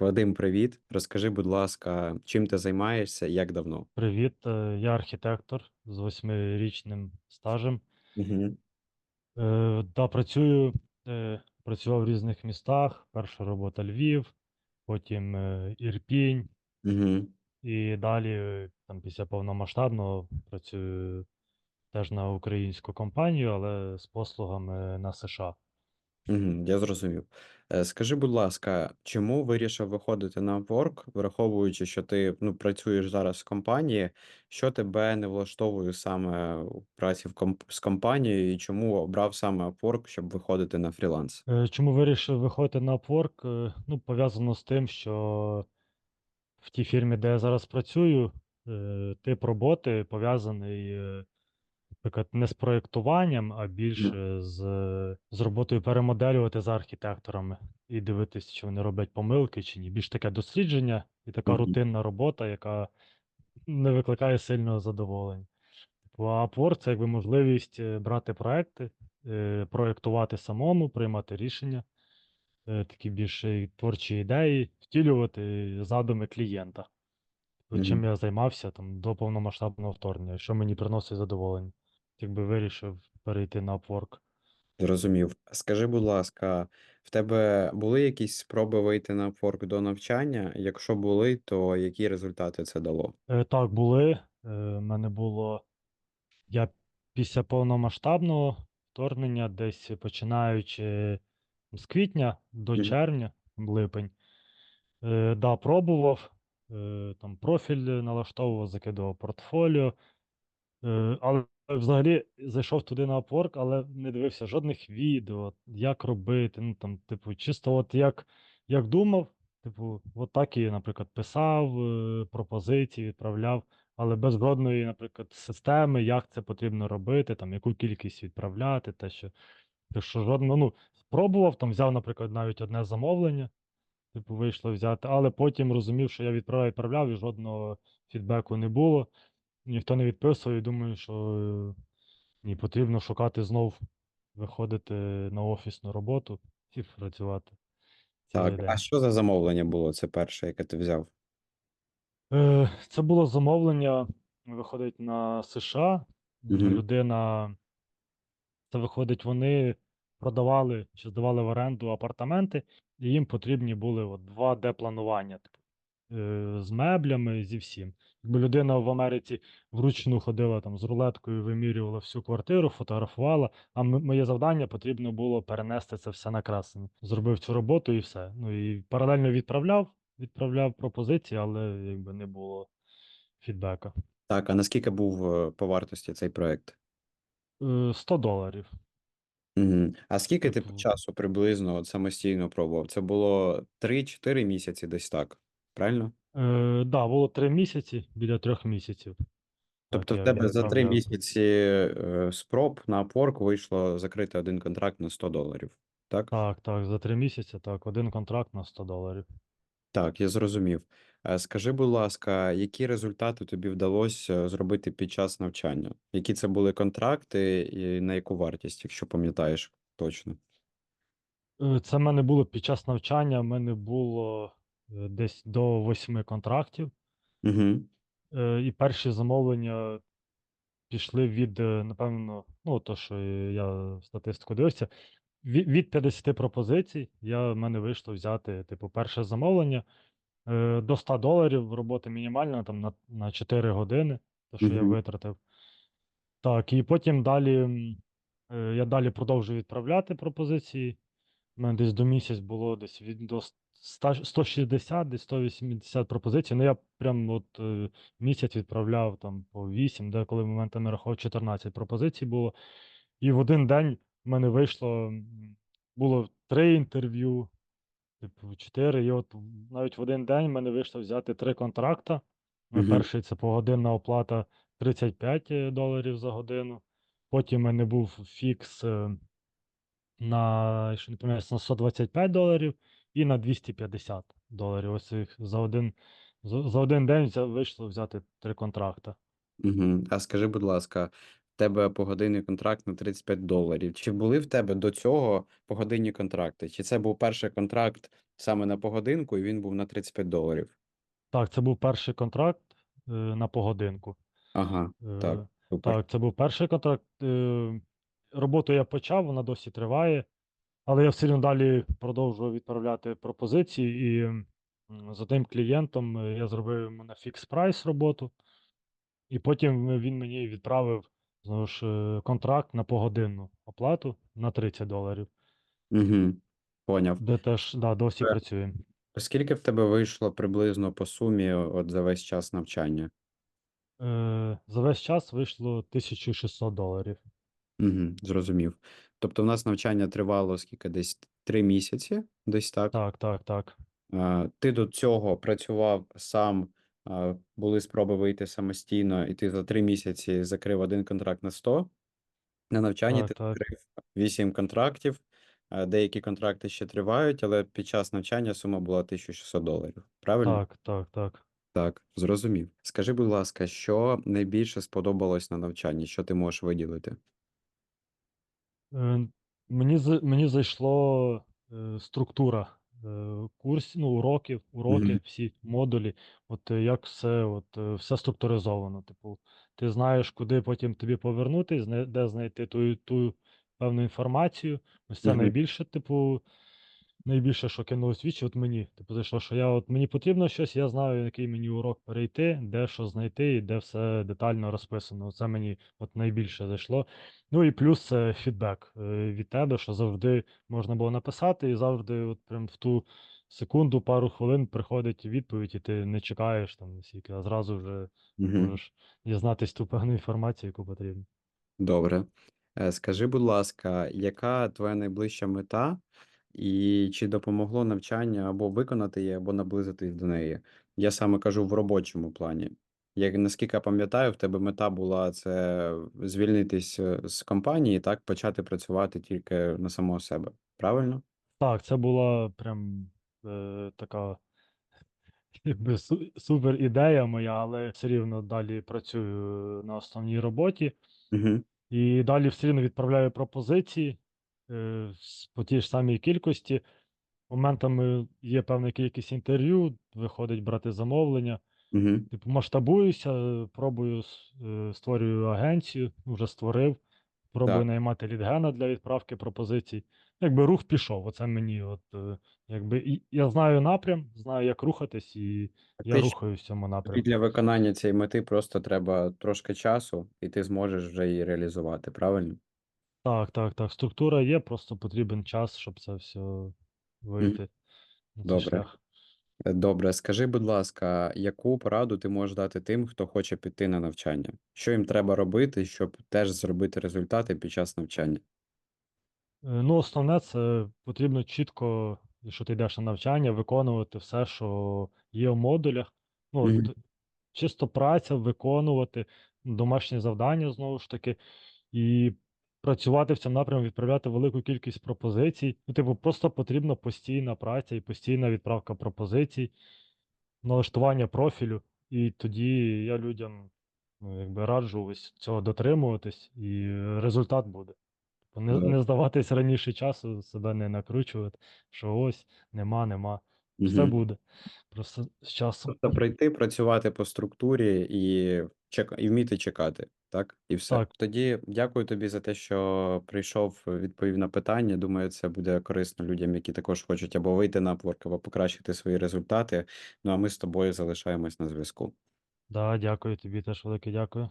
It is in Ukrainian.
Вадим, привіт. Розкажи, будь ласка, чим ти займаєшся як давно? Привіт, е, я архітектор з восьмирічним стажем. Угу. Е, Да, працюю, е, працював в різних містах. Перша робота Львів, потім е, Ірпінь, Угу. і далі, е, там, після повномасштабного, працюю теж на українську компанію, але з послугами на США. Я зрозумів. Е, Скажи, будь ласка, чому вирішив виходити на Upwork, враховуючи, що ти ну, працюєш зараз в компанії, що тебе не влаштовує саме у праці в комп з компанією, і чому обрав саме Upwork, щоб виходити на фріланс? Е, Чому вирішив виходити на Upwork? Е, Ну, пов'язано з тим, що в тій фірмі, де я зараз працюю, тип роботи пов'язаний. Наприклад, не з проєктуванням, а більше з, з роботою перемоделювати за архітекторами і дивитися, чи вони роблять помилки чи ні. Більш таке дослідження і така рутинна робота, яка не викликає сильного задоволення. Типу, А Upwork – це якби можливість е, брати проекти, е, проєктувати самому, приймати рішення, е, такі більш творчі ідеї, втілювати задуми клієнта. От Чим Мгм. я займався там до повномасштабного вторгнення, що мені приносить задоволення. Якби вирішив перейти на Upwork. Зрозумів. Скажи, будь ласка, в тебе були якісь спроби вийти на Upwork до навчання? Якщо були, то які результати це дало? Е, так, були. Е, мене було. Я після повномасштабного вторгнення, десь починаючи з квітня до Мгм. червня, липень, е, да, пробував, е, там профіль налаштовував, закидував портфоліо. Е, Але взагалі зайшов туди на Upwork, але не дивився жодних відео, як робити. Ну там, типу, чисто от як, як думав, типу, от так і, наприклад, писав е, пропозиції, відправляв, але без жодної, наприклад, системи, як це потрібно робити, там, яку кількість відправляти, те, що, те, що жодного, ну, спробував, там взяв, наприклад, навіть одне замовлення, типу, вийшло взяти, але потім розумів, що я відправляв, відправляв, і жодного фідбеку не було ніхто не відписує, і думаю, що е, ні, потрібно шукати знов, виходити на офісну роботу і працювати цілий Так, а що за замовлення було? Це перше, яке ти взяв? Е, Це було замовлення, виходить на США. Мгм. Людина, це виходить, вони продавали чи здавали в оренду апартаменти, і їм потрібні були от 2D-планування. типу, е, з меблями, зі всім. Якби людина в Америці вручну ходила там з рулеткою, вимірювала всю квартиру, фотографувала, а моє завдання потрібно було перенести це все на красень. Зробив цю роботу і все. Ну і паралельно відправляв, відправляв пропозиції, але якби не було фідбека. Так, а наскільки був е, по вартості цей проект? Е, 100 доларів. Угу. А скільки ти по Типу, часу приблизно от самостійно пробував? Це було 3-4 місяці десь так, правильно? е, да, було 3 місяці, біля 3 місяців. Так, Тобто в тебе за 3 відправляв. місяці е, спроб на Upwork вийшло закрити один контракт на 100 доларів, так? Так, так, за 3 місяці, так, один контракт на 100 доларів. Так, я зрозумів. Е, Скажи, будь ласка, які результати тобі вдалося зробити під час навчання? Які це були контракти і на яку вартість, якщо пам'ятаєш точно? Е, Це в мене було під час навчання, в мене було десь до восьми контрактів. Угу. Е, І перші замовлення пішли від, е, напевно, ну, то, що я статистику дивився, від, від 50 пропозицій я, в мене вийшло взяти, типу, перше замовлення е, до 100 доларів роботи мінімальна там на, на 4 години, то, що я Угу. витратив. Так, і потім далі е, я далі продовжую відправляти пропозиції. У мене десь до місяць було десь від до 100 160, десь 180 пропозицій. Ну, я прям от е, місяць відправляв там по 8, деколи моментами рахував 14 пропозицій було. І в один день в мене вийшло, було три інтерв'ю, типу 4. І от навіть в один день в мене вийшло взяти три контракта. Е, Угу. Перший це погодинна оплата 35 доларів за годину. Потім в мене був фікс. е, на, якщо не помиляюсь, на 125 доларів і на 250 доларів. Ось їх за один, за, один день вийшло взяти три контракти. Угу. А скажи, будь ласка, в тебе погодинний контракт на 35 доларів. Чи були в тебе до цього погодинні контракти? Чи це був перший контракт саме на погодинку, і він був на 35 доларів. Так, це був перший контракт е, на погодинку. Ага, так, Е. Так, це був перший контракт. Е, Роботу я почав, вона досі триває, але я все одно далі продовжую відправляти пропозиції, і з одним клієнтом е, я зробив на фікс прайс роботу, і потім він мені відправив знову ж е, контракт на погодинну оплату на 30 доларів, Угу. Поняв. де теж да, досі Е, працюємо. Скільки в тебе вийшло приблизно по сумі от за весь час навчання? Е, За весь час вийшло 1600 доларів. Угу, зрозумів. Тобто в нас навчання тривало скільки десь три місяці, десь так. Так, так, так. Ти до цього працював сам, були спроби вийти самостійно, і ти за три місяці закрив один контракт на 100. На навчанні Так, ти так. закрив 8 контрактів. Деякі контракти ще тривають, але під час навчання сума була 1600 доларів. Правильно? Так, так, так. Так, зрозумів. Скажи, будь ласка, що найбільше сподобалось на навчанні? Що ти можеш виділити? Мені, за- мені зайшло е, структура е, курсів, ну, уроків, уроки, Мгм. всі модулі. От як все, от, все структуризовано. Типу, ти знаєш, куди потім тобі повернутись, зна- де знайти ту, ту певну інформацію. Ось це Мгм. найбільше, типу, найбільше, що кинулось в вічі, от мені. Типу, зайшло, що я от мені потрібно щось, я знаю, який мені урок перейти, де що знайти, і де все детально розписано. Це мені от найбільше зайшло. Ну і плюс це фідбек е, від тебе, що завжди можна було написати, і завжди, от прям в ту секунду, пару хвилин приходить відповідь, і ти не чекаєш там скільки, а зразу вже можеш дізнатись ту певну інформацію, яку потрібно. Добре. Е, Скажи, будь ласка, яка твоя найближча мета, і чи допомогло навчання або виконати її, або наблизитись до неї? Я саме кажу в робочому плані. Як наскільки я пам'ятаю, в тебе мета була це звільнитись е, з компанії, так, почати працювати тільки на самого себе. Правильно? Так, це була прям е, така якби супер ідея моя, але все рівно далі працюю на основній роботі. Угу. І далі все рівно відправляю пропозиції е, по тій ж самій кількості. Моментами є певна кількість інтерв'ю, виходить брати замовлення. Угу. Типу, масштабуюся, е, пробую, е, створюю агенцію, вже створив, пробую Так. наймати лідгена для відправки пропозицій. Якби рух пішов. Оце мені, от, е, якби, я знаю напрям, знаю, як рухатись, і я Фактично, рухаюсь в цьому напрямку. для виконання цієї мети просто треба трошки часу, і ти зможеш вже її реалізувати, правильно? Так, так, так. Структура є, просто потрібен час, щоб це все вийти на цей Добре. шлях. Е, Добре, скажи, будь ласка, яку пораду ти можеш дати тим, хто хоче піти на навчання? Що їм треба робити, щоб теж зробити результати під час навчання? Е, Ну, основне, це потрібно чітко, якщо ти йдеш на навчання, виконувати все, що є в модулях. Ну, от, Мгм. чисто праця, виконувати домашні завдання знову ж таки, і працювати в цьому напрямку, відправляти велику кількість пропозицій. Ну, типу, просто потрібна постійна праця і постійна відправка пропозицій, налаштування профілю. І тоді я людям ну, якби раджу ось цього дотримуватись, і результат буде. Типу, Не, не здаватись раніше часу, себе не накручувати, що ось нема, нема. Все Мгм. буде. Просто з часом. Тобто прийти, працювати по структурі і, чек... і вміти чекати, так? І все. Так. Тоді дякую тобі за те, що прийшов, відповів на питання. Думаю, це буде корисно людям, які також хочуть або вийти на Upwork, або покращити свої результати. Ну а ми з тобою залишаємось на зв'язку. Да, дякую тобі теж велике дякую.